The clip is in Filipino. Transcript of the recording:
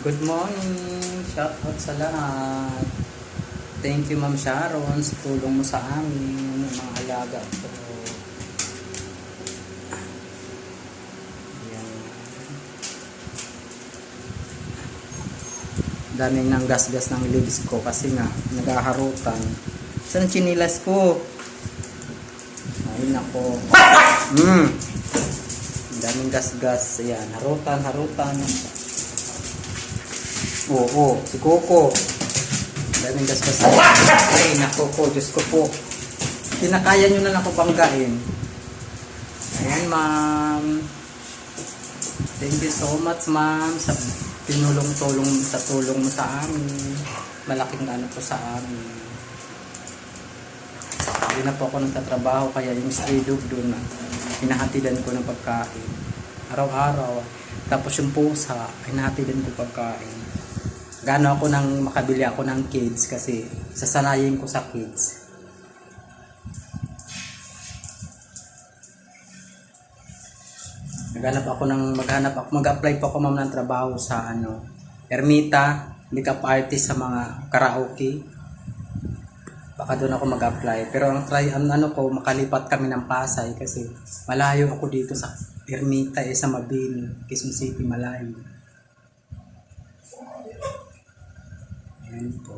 Good morning! Shout out sa lahat. Thank you Ma'am Sharon sa tulong mo sa amin, mga alaga ko. Ayan. Daming nang gas-gas ng leaves ko kasi nga nagaharutan. Saan ang chinilas ko? Ay nako. Mm. Daming gas-gas. Ayan, harutan, harutan. Oo, oo, si Coco. Daming gas-gas. Ay, nako po, Diyos ko po. Kinakaya nyo na lang ako banggain. Ayan, ma'am. Thank you so much, ma'am, sa tinulong-tulong sa tulong mo sa amin. Malaking ano po sa amin. Hindi na po ako nagtatrabaho kaya yung stray dog doon na hinahatidan ko ng pagkain. Araw-araw. Tapos yung pusa, hinahatidan ko pagkain. Gano ako nang makabili ako ng kids kasi sasanayin ko sa kids. Naghanap ako ng maghanap ako mag-apply po ako ma'am ng trabaho sa ano Ermita, makeup artist sa mga karaoke. Baka doon ako mag-apply. Pero ang try ang ano ko makalipat kami ng Pasay kasi malayo ako dito sa Ermita eh sa Mabini, Quezon City malayo. 苹果